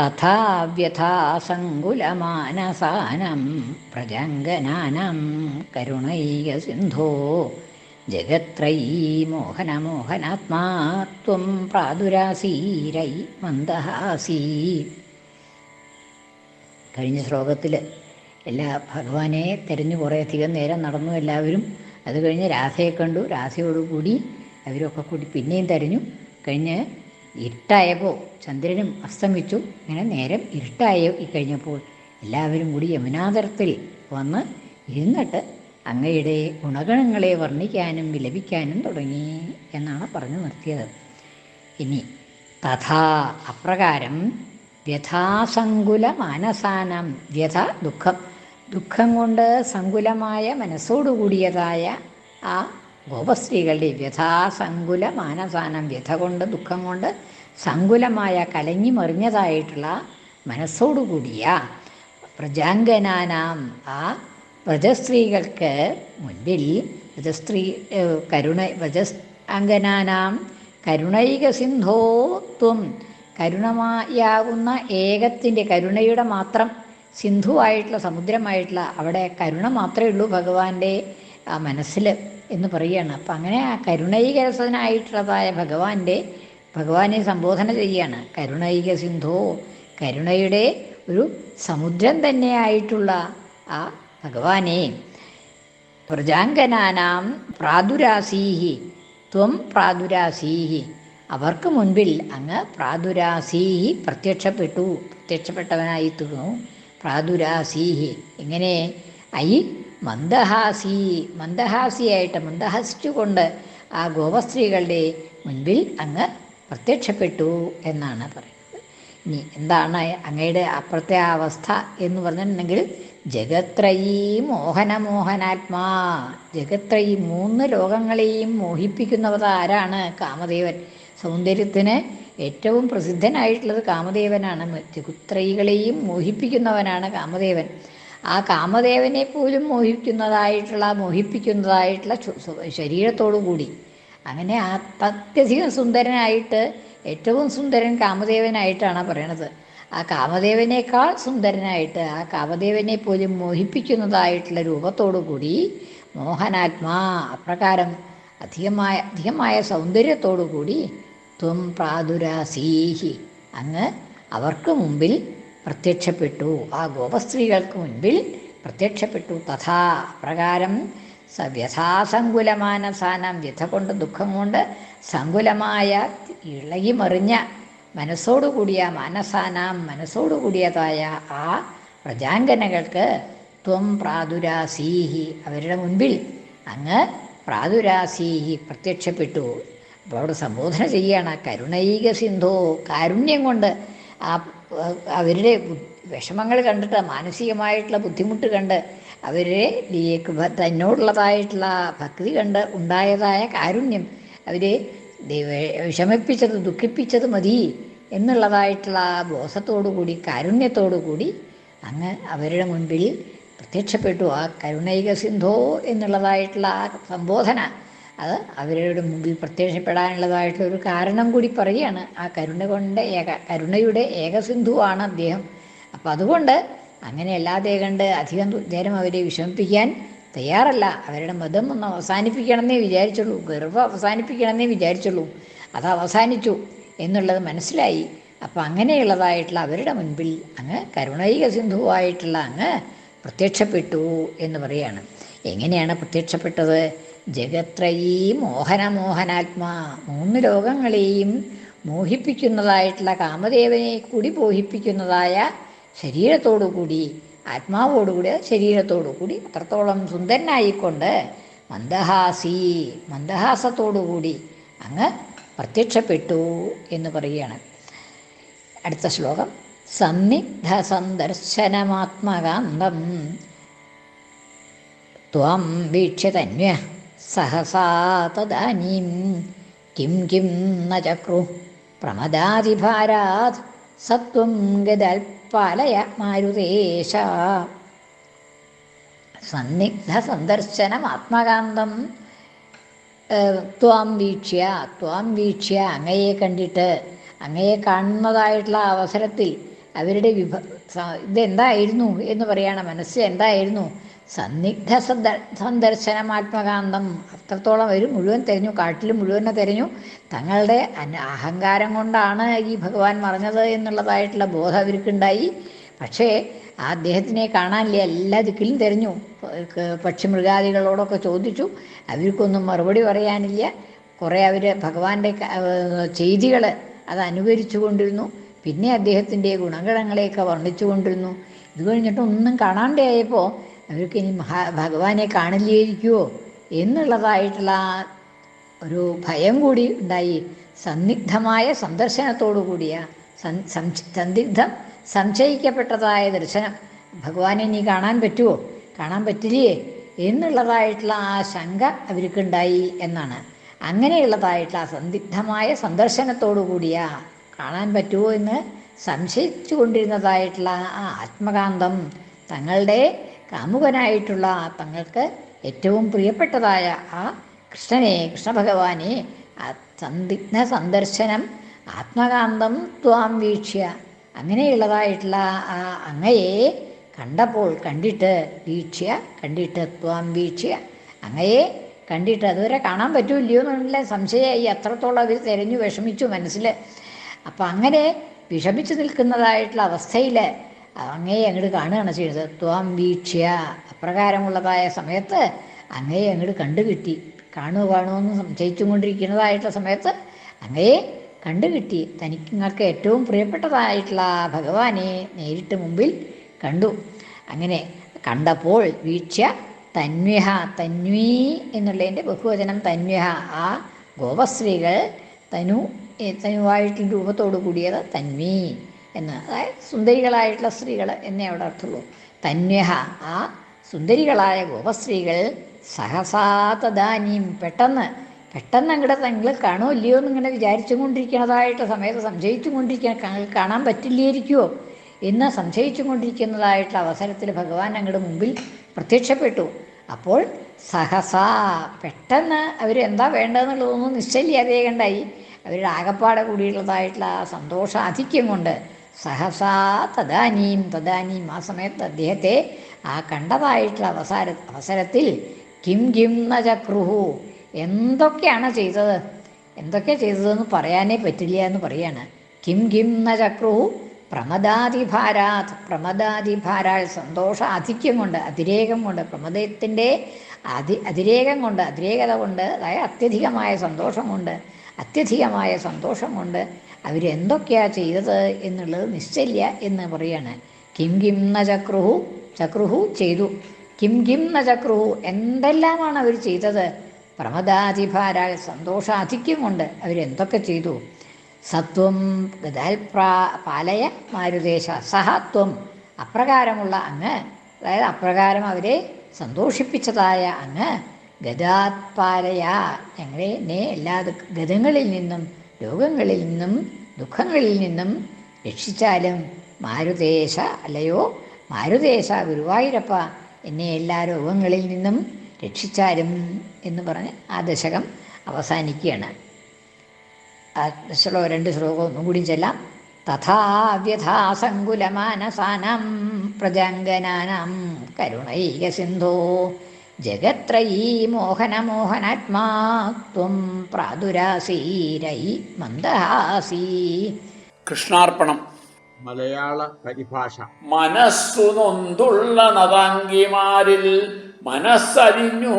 തഥാ വ്യഥാസങ്കുലമാനസാനം പ്രജംഗനാനം കരുണൈകസിന്ധോ ജഗത്രയീ മോഹനമോഹനാത്മാ ത്വം പ്രാദുരാസീരൈ മന്ദഹാസീ. കഴിഞ്ഞ ശ്ലോകത്തിൽ എല്ലാ ഭഗവാനെ തിരഞ്ഞു കുറേയധികം നേരം നടന്നു എല്ലാവരും. അത് കഴിഞ്ഞ് രാധയെ കണ്ടു. രാധയോടുകൂടി അവരൊക്കെ കൂടി പിന്നെയും തിരഞ്ഞു. കഴിഞ്ഞ് ഇരുട്ടായപ്പോൾ ചന്ദ്രനും അസ്തമിച്ചു. ഇങ്ങനെ നേരം ഇരുട്ടായ കഴിഞ്ഞപ്പോൾ എല്ലാവരും കൂടി യമുനാതരത്തിൽ വന്ന് ഇരുന്നിട്ട് അങ്ങയുടെ ഗുണഗണങ്ങളെ വർണിക്കാനും വിലപിക്കാനും തുടങ്ങി എന്നാണ് പറഞ്ഞു നിർത്തിയത്. ഇനി തഥാ അപ്രകാരം വ്യഥാസങ്കുല മാനസാനം വ്യഥ ദുഃഖം. ദുഃഖം കൊണ്ട് സങ്കുലമായ മനസ്സോടുകൂടിയതായ ആ ഗോപസ്ത്രീകളുടെ വ്യഥാസങ്കുല മാനസാനം വ്യഥ കൊണ്ട് ദുഃഖം കൊണ്ട് സങ്കുലമായ കലങ്ങി മറിഞ്ഞതായിട്ടുള്ള മനസ്സോടുകൂടിയ പ്രജാംഗനാനാം ആ വ്രജസ്ത്രീകൾക്ക് മുൻപിൽ വ്രജസ്ത്രീ കരുണ വ്രജാംഗനാനാം കരുണൈക സിന്ധോത്വം കരുണമായാകുന്ന ഏകത്തിന്റെ കരുണയുടെ മാത്രം സിന്ധുവായിട്ടുള്ള സമുദ്രമായിട്ടുള്ള അവിടെ കരുണ മാത്രമേ ഉള്ളൂ ഭഗവാന്റെ മനസ്സിൽ എന്ന് പറയുകയാണ്. അപ്പം അങ്ങനെ ആ കരുണൈകരസനായിട്ടുള്ളതായ ഭഗവാന്റെ ഭഗവാനെ സംബോധന ചെയ്യുകയാണ്. കരുണൈക സിന്ധോ കരുണയുടെ ഒരു സമുദ്രം തന്നെയായിട്ടുള്ള ആ ഭഗവാനെ. പ്രജാങ്കനാനാം പ്രാദുരാസീഹി ത്വം പ്രാദുരാസീഹി. അവർക്ക് മുൻപിൽ അങ്ങ് പ്രാദുരാസീഹി പ്രത്യക്ഷപ്പെട്ടു പ്രത്യക്ഷപ്പെട്ടവനായി തീർന്നു. പ്രാദുരാസീഹി. ഇങ്ങനെ ഐ മന്ദഹാസി മന്ദഹാസിയായിട്ട് മന്ദഹസിച്ചുകൊണ്ട് ആ ഗോപസ്ത്രീകളുടെ മുൻപിൽ അങ്ങ് പ്രത്യക്ഷപ്പെട്ടു എന്നാണ് പറയുന്നത്. ഇനി എന്താണ് അങ്ങയുടെ അപ്പുറത്തെ അവസ്ഥ എന്ന് പറഞ്ഞിട്ടുണ്ടെങ്കിൽ ജഗത്രയീ മോഹനമോഹനാത്മാ ജഗത്രയീ മൂന്ന് ലോകങ്ങളെയും മോഹിപ്പിക്കുന്നവർ ആരാണ്? കാമദേവൻ. സൗന്ദര്യത്തിന് ഏറ്റവും പ്രസിദ്ധനായിട്ടുള്ളത് കാമദേവനാണ്. ജഗത്രയികളെയും മോഹിപ്പിക്കുന്നവനാണ് കാമദേവൻ. ആ കാമദേവനെ പോലും മോഹിക്കുന്നതായിട്ടുള്ള മോഹിപ്പിക്കുന്നതായിട്ടുള്ള ശരീരത്തോടു കൂടി. അങ്ങനെ അത്യധികം സുന്ദരനായിട്ട് ഏറ്റവും സുന്ദരൻ കാമദേവനായിട്ടാണ് പറയണത്. ആ കാമദേവനേക്കാൾ സുന്ദരനായിട്ട് ആ കാമദേവനെ പോലും മോഹിപ്പിക്കുന്നതായിട്ടുള്ള രൂപത്തോടു കൂടി മോഹനാത്മാ അപ്രകാരം അധികമായ അധികമായ സൗന്ദര്യത്തോടു കൂടി ത്വം പ്രാദുരാസീഹി. അങ്ങ് അവർക്ക് മുമ്പിൽ പ്രത്യക്ഷപ്പെട്ടു. ആ ഗോപസ്ത്രീകൾക്ക് മുൻപിൽ പ്രത്യക്ഷപ്പെട്ടു. തഥാ പ്രകാരം സ വ്യഥാസങ്കുലമാനസാനം വ്യഥ കൊണ്ട് ദുഃഖം കൊണ്ട് സങ്കുലമായ ഇളകിമറിഞ്ഞ മനസ്സോടുകൂടിയ മാനസാനാം മനസ്സോടുകൂടിയതായ ആ പ്രജാങ്കനകൾക്ക് ത്വം പ്രാതുരാസീഹി അവരുടെ മുൻപിൽ അങ്ങ് പ്രാതുരാസീഹി പ്രത്യക്ഷപ്പെട്ടു. അപ്പോൾ അവിടെ സംബോധന ചെയ്യുകയാണ്. കരുണൈക സിന്ധു കാരുണ്യം കൊണ്ട് ആ അവരുടെ വിഷമങ്ങൾ കണ്ടിട്ട് മാനസികമായിട്ടുള്ള ബുദ്ധിമുട്ട് കണ്ട് അവരെ തന്നോടുള്ളതായിട്ടുള്ള ഭക്തി കണ്ട് ഉണ്ടായതായ കാരുണ്യം അവരെ വിഷമിപ്പിച്ചത് ദുഃഖിപ്പിച്ചത് മതി എന്നുള്ളതായിട്ടുള്ള ആ ബോധത്തോടു കൂടി കാരുണ്യത്തോടു കൂടി അങ്ങ് അവരുടെ മുൻപിൽ പ്രത്യക്ഷപ്പെട്ടു. ആ കരുണൈക സിന്ധോ എന്നുള്ളതായിട്ടുള്ള ആ സംബോധന അത് അവരുടെ മുമ്പിൽ പ്രത്യക്ഷപ്പെടാനുള്ളതായിട്ടുള്ള ഒരു കാരണം കൂടി പറയുകയാണ്. ആ കരുണ കൊണ്ട് ഏക കരുണയുടെ ഏകസിന്ധുവാണ് അദ്ദേഹം. അപ്പം അതുകൊണ്ട് അങ്ങനെ അല്ലാതെ കണ്ട് അധികം നേരം അവരെ വിഷമിപ്പിക്കാൻ തയ്യാറല്ല. അവരുടെ മതം ഒന്ന് അവസാനിപ്പിക്കണമെന്നേ വിചാരിച്ചുള്ളൂ. ഗർഭം അവസാനിപ്പിക്കണമെന്നേ വിചാരിച്ചുള്ളൂ. അത് അവസാനിച്ചു എന്നുള്ളത് മനസ്സിലായി. അപ്പം അങ്ങനെയുള്ളതായിട്ടുള്ള അവരുടെ മുൻപിൽ അങ്ങ് കരുണൈക സിന്ധുവായിട്ടുള്ള അങ്ങ് പ്രത്യക്ഷപ്പെട്ടു എന്ന് പറയാണ് എങ്ങനെയാണ് പ്രത്യക്ഷപ്പെട്ടത്? ജഗത്രയീ മോഹനമോഹനാത്മാ. മൂന്ന് ലോകങ്ങളെയും മോഹിപ്പിക്കുന്നതായിട്ടുള്ള കാമദേവനെ കൂടി മോഹിപ്പിക്കുന്നതായ ശരീരത്തോടുകൂടി ആത്മാവോടുകൂടി ശരീരത്തോടുകൂടി അത്രത്തോളം സുന്ദരനായിക്കൊണ്ട് മന്ദഹാസി മന്ദഹാസത്തോടുകൂടി അങ്ങ് പ്രത്യക്ഷപ്പെട്ടു എന്ന് പറയുകയാണ്. അടുത്ത ശ്ലോകം. സന്നിഗ്ധ സന്ദർശനമാത്മകാന്തം ത്വം വീക്ഷ്യ തന്വ സഹസാ किं കിം കിം चक्रु प्रमदादिभारात् മാരുതേശ. സന്നിഗ്ധ സന്ദർശനം ഏഹ്, ത്വാം വീക്ഷ്യ ത്വാം വീക്ഷ്യ അങ്ങയെ കണ്ടിട്ട് അങ്ങയെ കാണുന്നതായിട്ടുള്ള അവസരത്തിൽ അവരുടെ വിഭ ഇതെന്തായിരുന്നു എന്ന് പറയണം മനസ്സ് എന്തായിരുന്നു? സന്നിഗ്ധ സന്ദർശനമാത്മകാന്തം. അത്രത്തോളം അവർ മുഴുവൻ തിരഞ്ഞു കാട്ടിൽ മുഴുവനെ തിരഞ്ഞു. തങ്ങളുടെ അഹങ്കാരം കൊണ്ടാണ് ഈ ഭഗവാൻ മറഞ്ഞത് എന്നുള്ളതായിട്ടുള്ള ബോധം അവർക്കുണ്ടായി. പക്ഷേ ആ അദ്ദേഹത്തിനെ കാണാനില്ല. എല്ലാ ദിക്കിലും തിരഞ്ഞു. പക്ഷി പക്ഷിമൃഗാദികളോടൊക്കെ ചോദിച്ചു. അവർക്കൊന്നും മറുപടി പറയാനില്ല. കുറേ അവർ ഭഗവാന്റെ ചെയ്തികൾ അത് അനുകരിച്ചു കൊണ്ടിരുന്നു പിന്നെ അദ്ദേഹത്തിന്റെ ഗുണഗണങ്ങളെയൊക്കെ വർണിച്ചു കൊണ്ടിരുന്നു ഇത് കഴിഞ്ഞിട്ട് ഒന്നും കാണാണ്ടായപ്പോൾ അവർക്ക് ഇനി മഹാ ഭഗവാനെ കാണില്ലായിരിക്കുമോ എന്നുള്ളതായിട്ടുള്ള ഒരു ഭയം കൂടി ഉണ്ടായി. സന്നിഗ്ധമായ സന്ദർശനത്തോടു കൂടിയ സന്ദിഗ്ധം സംശയിക്കപ്പെട്ടതായ ദർശനം ഭഗവാനെ ഇനി കാണാൻ പറ്റുമോ കാണാൻ പറ്റില്ലേ? എന്നുള്ളതായിട്ടുള്ള ആ ശങ്ക അവർക്കുണ്ടായി എന്നാണ്. അങ്ങനെയുള്ളതായിട്ടുള്ള സന്ദിഗ്ധമായ സന്ദർശനത്തോടു കൂടിയ കാണാൻ പറ്റുമോ എന്ന് സംശയിച്ചു കൊണ്ടിരുന്നതായിട്ടുള്ള ആ ആത്മകാന്തം തങ്ങളുടെ കാമുകനായിട്ടുള്ള തങ്ങൾക്ക് ഏറ്റവും പ്രിയപ്പെട്ടതായ ആ കൃഷ്ണനെ കൃഷ്ണഭഗവാനെ ആ സന്ദിഗ്ധ സന്ദർശനം ആത്മകാന്തം ത്വാം വീക്ഷ്യ അങ്ങനെയുള്ളതായിട്ടുള്ള ആ അങ്ങയെ കണ്ടപ്പോൾ കണ്ടിട്ട് വീക്ഷ്യ കണ്ടിട്ട് ത്വാം വീക്ഷ്യ അങ്ങയെ കണ്ടിട്ട് അതുവരെ കാണാൻ പറ്റൂല്ലയോ എന്നുള്ള സംശയമായി അത്രത്തോളം അവർ തിരഞ്ഞു വിഷമിച്ചു മനസ്സിൽ. അപ്പം അങ്ങനെ വിഷമിച്ചു നിൽക്കുന്നതായിട്ടുള്ള അവസ്ഥയിൽ അങ്ങയെ അങ്ങോട്ട് കാണുകയാണ് ചെയ്യുന്നത്. ത്വാം വീക്ഷ്യ. അപ്രകാരമുള്ളതായ സമയത്ത് അങ്ങേ അങ്ങോട്ട് കണ്ടു കിട്ടി കാണുക കാണുമെന്ന് സംശയിച്ചും കൊണ്ടിരിക്കുന്നതായിട്ടുള്ള സമയത്ത് അങ്ങേ കണ്ടു കിട്ടി തനിക്ക് നിങ്ങൾക്ക് ഏറ്റവും പ്രിയപ്പെട്ടതായിട്ടുള്ള ഭഗവാനെ നേരിട്ട് മുമ്പിൽ കണ്ടു. അങ്ങനെ കണ്ടപ്പോൾ വീക്ഷ്യ തന്വ്യഹ തന്വീ എന്നുള്ളതിന്റെ ബഹുവചനം തന്വ്യഹ. ആ ഗോപശ്രീകൾ തനു തനുവായിട്ടുള്ള രൂപത്തോടു കൂടിയത് തന്വീ. എന്ന്. അതായത് സുന്ദരികളായിട്ടുള്ള സ്ത്രീകൾ എന്നേ അവിടെ അർത്ഥമുള്ളൂ. തന്യഹ ആ സുന്ദരികളായ ഗോപസ്ത്രീകൾ സഹസാതദാനിയും തദാനീം പെട്ടെന്ന് പെട്ടെന്ന് അങ്ങടെ തങ്ങൾ കാണുമോ ഇല്ലയോ എന്നിങ്ങനെ വിചാരിച്ചു കൊണ്ടിരിക്കുന്നതായിട്ട് സമയത്ത് സംശയിച്ചു കൊണ്ടിരിക്കാൻ കാണാൻ പറ്റില്ലായിരിക്കുമോ എന്ന് സംശയിച്ചു കൊണ്ടിരിക്കുന്നതായിട്ടുള്ള അവസരത്തിൽ ഭഗവാൻ അങ്ങോട്ട് മുമ്പിൽ പ്രത്യക്ഷപ്പെട്ടു. അപ്പോൾ സഹസാ പെട്ടെന്ന് അവരെന്താ വേണ്ടതെന്നുള്ളതൊന്നും നിശ്ചയില്ലാതെ കണ്ടായി. അവരുടെ ആകപ്പാടെ കൂടിയുള്ളതായിട്ടുള്ള ആ സന്തോഷാധിക്യം കൊണ്ട് സഹസാ തദാനീം തദാനീം. ആ സമയത്ത് അദ്ദേഹത്തെ ആ കണ്ടതായിട്ടുള്ള അവസാര അവസരത്തിൽ കിം കിം ന ചക്രുഹു. എന്തൊക്കെയാണ് ചെയ്തത്? എന്തൊക്കെ ചെയ്തതെന്ന് പറയാനേ പറ്റില്ല എന്ന് പറയാണ്. കിം കിം ന ചക്രുഹു പ്രമദാതിഭാരാത് പ്രമദാതിഭാരാൽ സന്തോഷ ആധിക്യം കൊണ്ട് അതിരേകം കൊണ്ട് പ്രമദത്തിന്റെ അതി അതിരേകം കൊണ്ട് അതിരേകത കൊണ്ട് അതായത് അത്യധികമായ സന്തോഷം കൊണ്ട് അത്യധികമായ സന്തോഷം കൊണ്ട് അവരെന്തൊക്കെയാണ് ചെയ്തത് എന്നുള്ളത് നിശ്ചയില്ല എന്ന് പറയാണ്. കിം കിം ന ചക്രുഹു ചക്രുഹു ചെയ്തു. കിം കിം ന ചക്രുഹു എന്തെല്ലാമാണ് അവർ ചെയ്തത്? പ്രമദാതിഭാരാൽ സന്തോഷാധിക്യം കൊണ്ട് അവരെന്തൊക്കെ ചെയ്തു? സത്വം ഗതാൽ പ്രാ പാലയ മാരുദേശ സഹത്വം. അപ്രകാരമുള്ള അങ്ങ് അതായത് അപ്രകാരം അവരെ സന്തോഷിപ്പിച്ചതായ അങ്ങ് ഗതാത്പാലയ ഞങ്ങളെ നേ എല്ലാ ഗതങ്ങളിൽ നിന്നും രോഗങ്ങളിൽ നിന്നും ദുഃഖങ്ങളിൽ നിന്നും രക്ഷിച്ചാലും മാരുദേശ അല്ലയോ? മാരുദേശ ഗുരുവായൂരപ്പ എന്നെ എല്ലാ രോഗങ്ങളിൽ നിന്നും രക്ഷിച്ചാലും എന്ന് പറഞ്ഞ് ആ ദശകം അവസാനിക്കുകയാണ്. ശ്ലോ രണ്ട് ശ്ലോകം ഒന്നും കൂടി ചെല്ലാം. തഥാവ്യഥാസങ്കുലമാനസാനം പ്രജാംഗനാനാം കരുണൈക സിന്ധോ ജഗത്രയീ മോഹനമോഹനാത്മാ ത്വം പ്രാദുരാസീരൈ മന്ദഹാസീ. കൃഷ്ണാർപ്പണം. മലയാള പരിഭാഷ. മനസ്സു നൊന്തുള്ള നതാങ്കിമാരിൽ മനസ്സരിഞ്ഞു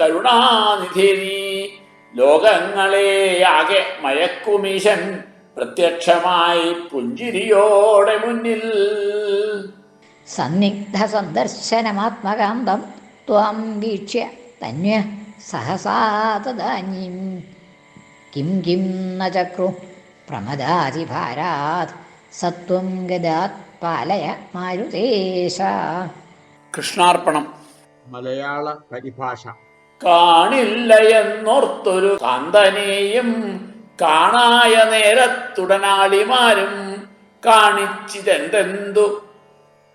കരുണാനിധി ലോകങ്ങളെ ആകെ മയക്കുമീശൻ പ്രത്യക്ഷമായി പുഞ്ചിരിയോടെ മുന്നിൽ. സന്നിഗ്ധ സന്ദർശനമാത്മകാന്തം ത്വാം വീക്ഷ്യ. തന്യ സഹസാ തദാനീം. കിം കിം ന ചക്രു പ്രമദാതിഭാരാത്. സത്വം ഗദാത് പാലയ മാരുതേശ. കൃഷ്ണാർപ്പണം. മലയാള പരിഭാഷ. കാണില്ല എന്നോർത്തൊരു കാന്തനെയും കാണായ നേരത്തുടനാളിമാരും കാണിച്ചിതെന്തെന്തു?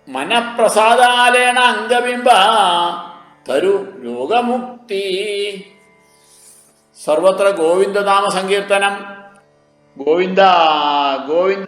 മനപ്രസാദാലേണ അംഗബിംബ തരു രോഗമുക്തി. സർവത്ര ഗോവിന്ദനാമ സങ്കീർത്തനം. ഗോവിന്ദ ഗോവിന്ദ.